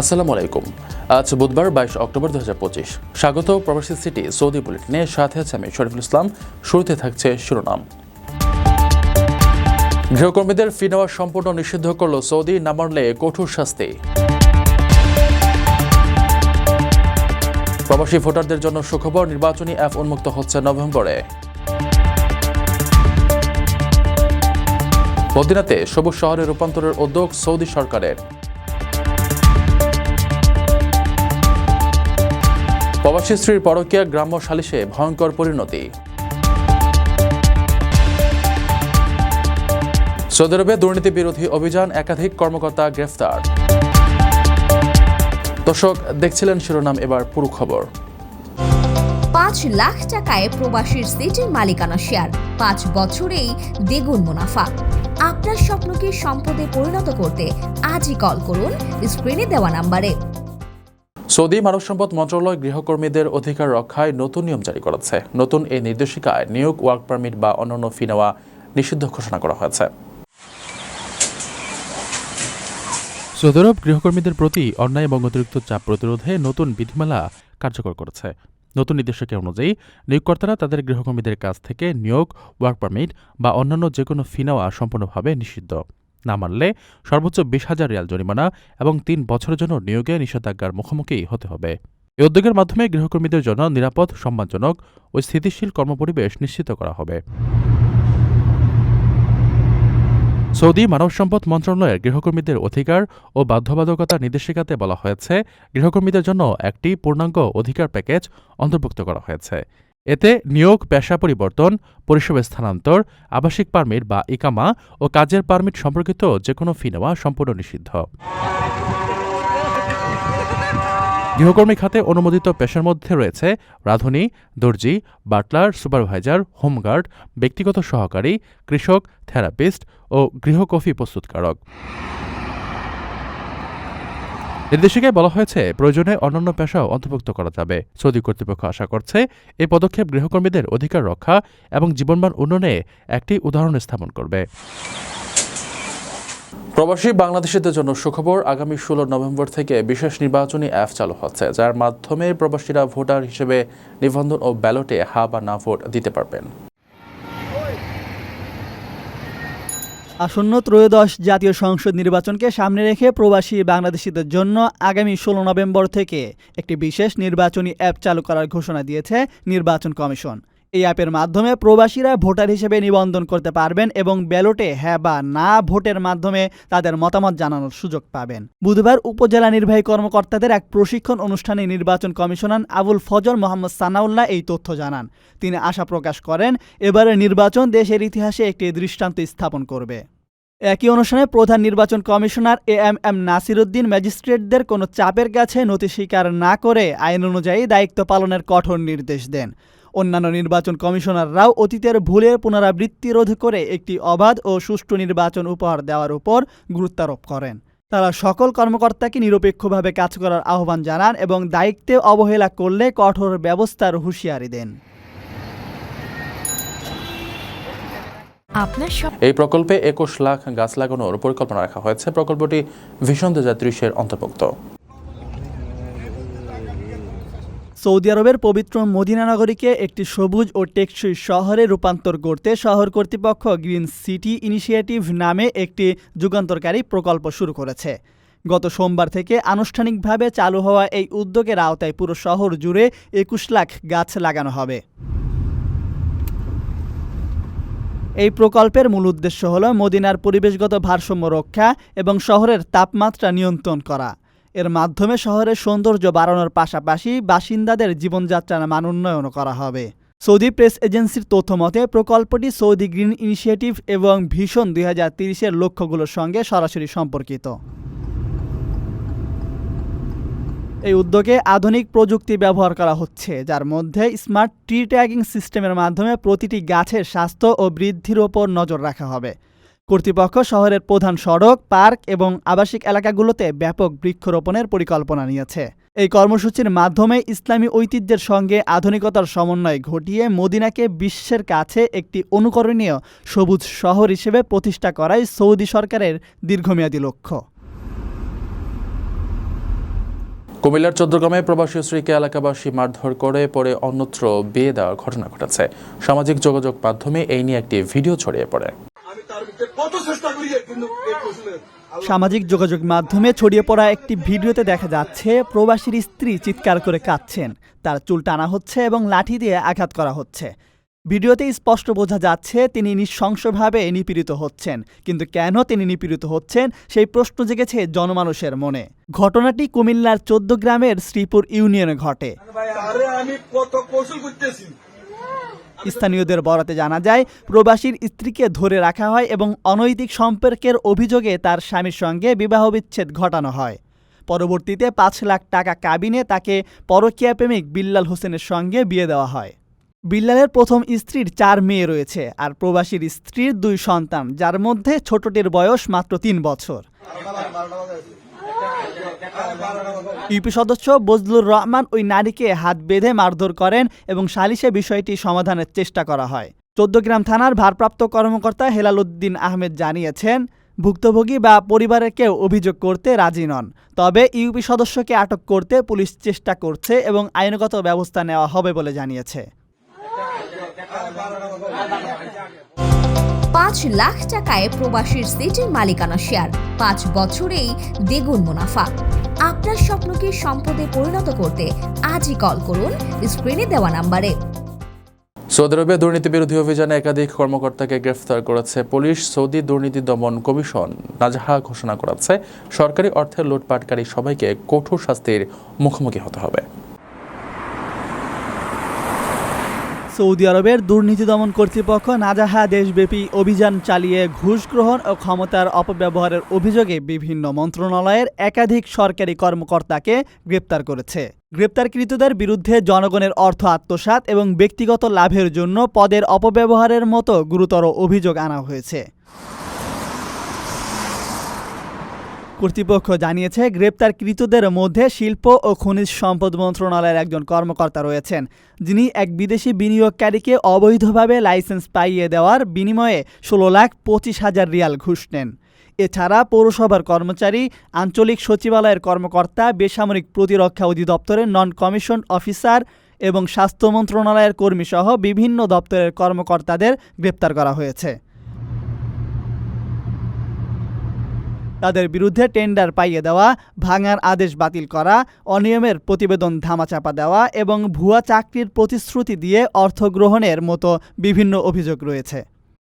আসসালামু আলাইকুম। আজ বুধবার বাইশ অক্টোবর দু পঁচিশ। স্বাগত প্রবাসী সিটি সৌদি বুলেটিনে। সাথে আছে আমি শরীফুল ইসলাম। শুরুতে থাকছে শিরোনাম। গৃহকর্মীদের ফি নেওয়া সম্পূর্ণ নিষিদ্ধ করল সৌদি, না মানলে কঠোর শাস্তি। প্রবাসী ভোটারদের জন্য সুখবর, নির্বাচনী অ্যাপ উন্মুক্ত হচ্ছে নভেম্বরে। মদিনাতে সবুজ শহরে রূপান্তরের উদ্যোগ সৌদি সরকারের। প্রবাসী স্ত্রীর পরকীয়া গ্রাম্য সালিশে ভয়ঙ্কর পরিণতি। সৌদি আরবে দুর্নীতি বিরোধী অভিযান একাধিক কর্মকর্তা গ্রেফতার। দর্শক, দেখছিলেন শিরোনাম, এবার পুরো খবর। পাঁচ লাখ টাকায় প্রবাসীর সিটির মালিকানা শেয়ার, পাঁচ বছরেই দ্বিগুণ মুনাফা। আপনার স্বপ্নকে সম্পদে পরিণত করতে আজই কল করুন স্ক্রিনে দেওয়া নাম্বারে। সৌদি মানব সম্পদ মন্ত্রণালয় গৃহকর্মীদের অধিকার রক্ষায় নতুন নিয়ম জারি করেছে। নতুন এই নির্দেশিকায় নিয়োগ ওয়ার্ক পারমিট বা অন্যান্য ফি নেওয়া নিষিদ্ধ ঘোষণা করা হয়েছে। সৌদি আরব গৃহকর্মীদের প্রতি অন্যায় এবং অতিরিক্ত চাপ প্রতিরোধে নতুন বিধিমালা কার্যকর করেছে। নতুন নির্দেশিকা অনুযায়ী, নিয়োগকর্তারা তাদের গৃহকর্মীদের কাছ থেকে নিয়োগ, ওয়ার্ক পারমিট বা অন্যান্য যে কোনো ফি নেওয়া সম্পূর্ণভাবে নিষিদ্ধ। না মানলে সর্বোচ্চ বিশ হাজার রিয়াল জরিমানা এবং তিন বছরের জন্য নিয়োগে নিষেধাজ্ঞার মুখোমুখি হতে হবে। এই উদ্যোগের মাধ্যমে গৃহকর্মীদের জন্য নিরাপদ, সম্মানজনক ও স্থিতিশীল কর্মপরিবেশ নিশ্চিত করা হবে। সৌদি মানব সম্পদ মন্ত্রণালয়ের গৃহকর্মীদের অধিকার ও বাধ্যবাধকতা নির্দেশিকাতে বলা হয়েছে, গৃহকর্মীদের জন্য একটি পূর্ণাঙ্গ অধিকার প্যাকেজ অন্তর্ভুক্ত করা হয়েছে। এতে নিয়োগ, পেশা পরিবর্তন, পরিষেবা স্থানান্তর, আবাসিক পারমিট বা ইকামা ও কাজের পারমিট সম্পর্কিত যে কোনো ফি নেওয়া সম্পূর্ণ নিষিদ্ধ। গৃহকর্মী খাতে অনুমোদিত পেশার মধ্যে রয়েছে রাঁধুনি, দর্জি, বাটলার, সুপারভাইজার, হোমগার্ড, ব্যক্তিগত সহকারী, কৃষক, থেরাপিস্ট ও গৃহকফি প্রস্তুতকারক। নির্দেশিকায় বলা হয়েছে, প্রয়োজনে অন্যান্য পেশাও অন্তর্ভুক্ত করা যাবে। সৌদি কর্তৃপক্ষ আশা করছে এই পদক্ষেপ গৃহকর্মীদের অধিকার রক্ষা এবং জীবনমান উন্নয়নে একটি উদাহরণ স্থাপন করবে। প্রবাসী বাংলাদেশিদের জন্য সুখবর, আগামী ষোলো নভেম্বর থেকে বিশেষ নির্বাচনী অ্যাপ চালু হচ্ছে, যার মাধ্যমে প্রবাসীরা ভোটার হিসেবে নিবন্ধন ও ব্যালটে হা বা না ভোট দিতে পারবেন। আসন্ন ত্রয়োদশ জাতীয় সংসদ নির্বাচনকে সামনে রেখে প্রবাসী বাংলাদেশিদের জন্য আগামী ষোলো নভেম্বর থেকে একটি বিশেষ নির্বাচনী অ্যাপ চালু করার ঘোষণা দিয়েছে নির্বাচন কমিশন। এই অ্যাপের মাধ্যমে প্রবাসীরা ভোটার হিসেবে নিবন্ধন করতে পারবেন এবং ব্যালটে হ্যাঁ বা না ভোটের মাধ্যমে তাদের মতামত জানানোর সুযোগ পাবেন। বুধবার উপজেলা নির্বাহী কর্মকর্তাদের এক প্রশিক্ষণ অনুষ্ঠানে নির্বাচন কমিশনার আবুল ফজর মোহাম্মদ সানাউল্লাহ এই তথ্য জানান। তিনি আশা প্রকাশ করেন, এবারের নির্বাচন দেশের ইতিহাসে একটি দৃষ্টান্ত স্থাপন করবে। একই অনুষ্ঠানে প্রধান নির্বাচন commissioner A M M Nasiruddin ম্যাজিস্ট্রেটদের কোনো চাপের কাছে নথি স্বীকার না করে আইন অনুযায়ী দায়িত্ব পালনের কঠোর নির্দেশ দেন। অন্যান্য নির্বাচন কমিশনাররাও অতীতের ভুলের পুনরাবৃত্তি রোধ করে একটি অবাধ ও সুষ্ঠু নির্বাচন উপহার দেওয়ার উপর গুরুত্বারোপ করেন। তারা সকল কর্মকর্তাকে নিরপেক্ষভাবে কাজ করার আহ্বান জানান এবং দায়িত্বে অবহেলা করলে কঠোর ব্যবস্থার হুঁশিয়ারি দেন। আপনার এই প্রকল্পে একুশ লাখ গাছ লাগানোর পরিকল্পনা রাখা হয়েছে। প্রকল্পটি ভীষণ দু হাজার অন্তর্ভুক্ত। সৌদি আরবের পবিত্র মদিনা নগরীকে একটি সবুজ ও টেকসই শহরে রূপান্তর করতে শহর কর্তৃপক্ষ গ্রিন সিটি ইনিশিয়েটিভ নামে একটি যুগান্তরকারী প্রকল্প শুরু করেছে। গত সোমবার থেকে আনুষ্ঠানিকভাবে চালু হওয়া এই উদ্যোগের আওতায় পুরো শহর জুড়ে একুশ লাখ গাছ লাগানো হবে। এই প্রকল্পের মূল উদ্দেশ্য হল মদিনার পরিবেশগত ভারসাম্য রক্ষা এবং শহরের তাপমাত্রা নিয়ন্ত্রণ করা। এর মাধ্যমে শহরের সৌন্দর্য বাড়ানোর পাশাপাশি বাসিন্দাদের জীবনযাত্রার মান উন্নয়ন করা হবে। সৌদি প্রেস এজেন্সির তথ্য মতে, প্রকল্পটি সৌদি গ্রিন ইনিশিয়েটিভ এবং ভিশন দুই হাজার তিরিশের লক্ষ্যগুলোর সঙ্গে সরাসরি সম্পর্কিত। এই উদ্যোগে আধুনিক প্রযুক্তি ব্যবহার করা হচ্ছে, যার মধ্যে স্মার্ট ট্রি ট্যাগিং সিস্টেমের মাধ্যমে প্রতিটি গাছের স্বাস্থ্য ও বৃদ্ধির ওপর নজর রাখা হবে। কর্তৃপক্ষ শহরের প্রধান সড়ক, পার্ক এবং আবাসিক এলাকাগুলোতে ব্যাপক বৃক্ষরোপণের পরিকল্পনা নিয়েছে। এই কর্মসূচির মাধ্যমে ইসলামী ঐতিহ্যের সঙ্গে আধুনিকতার সমন্বয় ঘটিয়ে মদিনাকে বিশ্বের কাছে একটি অনুকরণীয় সবুজ শহর হিসেবে প্রতিষ্ঠা করাই সৌদি সরকারের দীর্ঘমেয়াদী লক্ষ্য। কুমিল্লার চৌদ্দগ্রামে প্রবাসী স্ত্রীকে এলাকাবাসী মারধর করে পরে অন্যত্র বিয়ে দেওয়ার ঘটনা ঘটেছে। সামাজিক যোগাযোগ মাধ্যমে এই নিয়ে একটি ভিডিও ছড়িয়ে পড়ে। কত চেষ্টা করি কিন্তু সামাজিক যোগাযোগ মাধ্যমে ছড়িয়ে পড়া একটি ভিডিওতে দেখা যাচ্ছে প্রবাসীর স্ত্রী চিৎকার করে কাঁদছেন। তার চুল টানা হচ্ছে এবং লাঠি দিয়ে আঘাত করা হচ্ছে। ভিডিওতে স্পষ্ট বোঝা যাচ্ছে তিনি নিঃশংসভাবে নিপীড়িত হচ্ছেন। কিন্তু কেন তিনি নিপীড়িত হচ্ছেন সেই প্রশ্ন জেগেছে জনমানুষের মনে। ঘটনাটি কুমিল্লার চোদ্দ গ্রামের শ্রীপুর ইউনিয়নে ঘটে। আমি কত কৌশল করতেছি। স্থানীয়দের বরাতে জানা যায়, প্রবাসীর স্ত্রীকে ধরে রাখা হয় এবং অনৈতিক সম্পর্কের অভিযোগে তার স্বামীর সঙ্গে বিবাহ বিচ্ছেদ ঘটানো হয়। পরবর্তীতে পাঁচ লাখ টাকা কাবিনে তাকে পরকীয়া প্রেমিক বিল্লাল হোসেনের সঙ্গে বিয়ে দেওয়া হয়। বিল্লালের প্রথম স্ত্রীর চার মেয়ে রয়েছে আর প্রবাসীর স্ত্রীর দুই সন্তান, যার মধ্যে ছোটটির বয়স মাত্র তিন বছর। ইউপি সদস্য বজলুর রহমান ওই নারীকে হাত বেঁধে মারধর করেন এবং সালিশে বিষয়টি সমাধানের চেষ্টা করা হয়। চোদ্দগ্রাম থানার ভারপ্রাপ্ত কর্মকর্তা হেলাল উদ্দিন আহমেদ জানিয়েছেন, ভুক্তভোগী বা পরিবারের কেউ অভিযোগ করতে রাজি নন, তবে ইউপি সদস্যকে আটক করতে পুলিশ চেষ্টা করছে এবং আইনগত ব্যবস্থা নেওয়া হবে বলে জানিয়েছে। পাঁচ লাখ টাকায় প্রবাসীর সিটির মালিকানা শেয়ার। পাঁচ বছরেই দ্বিগুণ মুনাফা। আপনার স্বপ্নকে সম্পদে পরিণত করতে আজই কল করুন স্ক্রিনে দেওয়া নাম্বারে। সৌদি আরবে দুর্নীতি বিরোধী অভিযানে একাধিক কর্মকর্তাকে গ্রেফতার করেছে পুলিশ, সৌদি দুর্নীতি দমন কমিশন। নাজাহা ঘোষণা করেছে, সরকারি অর্থের লুটপাটকারী সবাইকে কঠোর শাস্তির মুখোমুখি হতে হবে। সৌদি আরবের দুর্নীতি দমন কর্তৃপক্ষ নাজাহা দেশব্যাপী অভিযান চালিয়ে ঘুষ গ্রহণ ও ক্ষমতার অপব্যবহারের অভিযোগে বিভিন্ন মন্ত্রণালয়ের একাধিক সরকারি কর্মকর্তাকে গ্রেপ্তার করেছে। গ্রেপ্তারকৃতদের বিরুদ্ধে জনগণের অর্থ আত্মসাত এবং ব্যক্তিগত লাভের জন্য পদের অপব্যবহারের মতো গুরুতর অভিযোগ আনা হয়েছে। কর্তৃপক্ষ জানিয়েছে, গ্রেপ্তারকৃতদের মধ্যে শিল্প ও খনিজ সম্পদ মন্ত্রণালয়ের একজন কর্মকর্তা রয়েছেন, যিনি এক বিদেশি বিনিয়োগকারীকে অবৈধভাবে লাইসেন্স পাইয়ে দেওয়ার বিনিময়ে ষোলো লাখ পঁচিশ হাজার রিয়াল ঘুষ নেন। এছাড়া পৌরসভার কর্মচারী, আঞ্চলিক সচিবালয়ের কর্মকর্তা, বেসামরিক প্রতিরক্ষা অধিদপ্তরের নন কমিশন অফিসার এবং স্বাস্থ্য মন্ত্রণালয়ের কর্মীসহ বিভিন্ন দপ্তরের কর্মকর্তাদের গ্রেপ্তার করা হয়েছে। তাদের বিরুদ্ধে টেন্ডার পাইয়ে দেওয়া, ভাঙার আদেশ বাতিল করা, অনিয়মের প্রতিবেদন ধামাচাপা দেওয়া এবং ভুয়া চাকরির প্রতিশ্রুতি দিয়ে অর্থ গ্রহণের মতো বিভিন্ন অভিযোগ রয়েছে।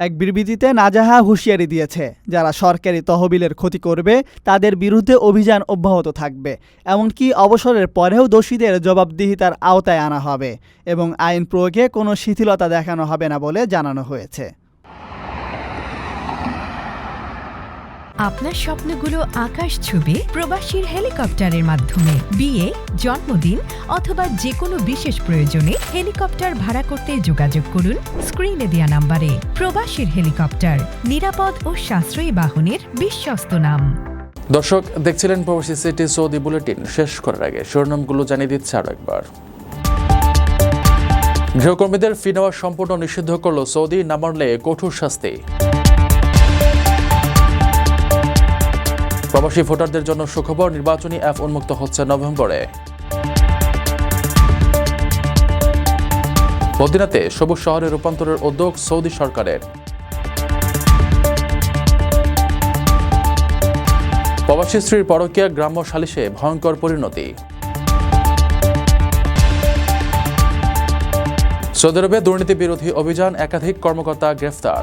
এক বিবৃতিতে নাজাহা হুঁশিয়ারি দিয়েছে, যারা সরকারি তহবিলের ক্ষতি করবে, তাদের বিরুদ্ধে অভিযান অব্যাহত থাকবে, এমনকি অবসরের পরেও দোষীদের জবাবদিহিতার আওতায় আনা হবে এবং আইন প্রয়োগে কোনো শিথিলতা দেখানো হবে না বলে জানানো হয়েছে। আপনার স্বপ্নগুলো আকাশ ছুবে প্রবাসীর হেলিকপ্টারের মাধ্যমে। বিয়ে, জন্মদিন অথবা যে কোনো বিশেষ প্রয়োজনে হেলিকপ্টার ভাড়া করতে যোগাযোগ করুন স্ক্রিনে দেওয়া নাম্বারে। প্রবাসীর হেলিকপ্টার, নিরাপদ ও সাশ্রয়ী বাহনের বিশ্বস্ত নাম। দর্শক, দেখছিলেন প্রবাসী সিটি সৌদি বুলেটিন। শেষ করার আগে শিরোনামগুলো জানিয়ে দিচ্ছে আরও একবার। গৃহকর্মীদের ফি নেওয়া সম্পূর্ণ নিষিদ্ধ করল সৌদি না মানলে কঠোর শাস্তি। প্রবাসী ভোটারদের জন্য সুখবর, নির্বাচনী অ্যাপ উন্মুক্ত হচ্ছে নভেম্বরে। মদিনাতে সবুজ শহরে রূপান্তরের উদ্যোগ সৌদি সরকারের। প্রবাসী স্ত্রীর পরকীয়া গ্রাম্য সালিশে ভয়ঙ্কর পরিণতি। সৌদি আরবে দুর্নীতি বিরোধী অভিযান একাধিক কর্মকর্তা গ্রেফতার।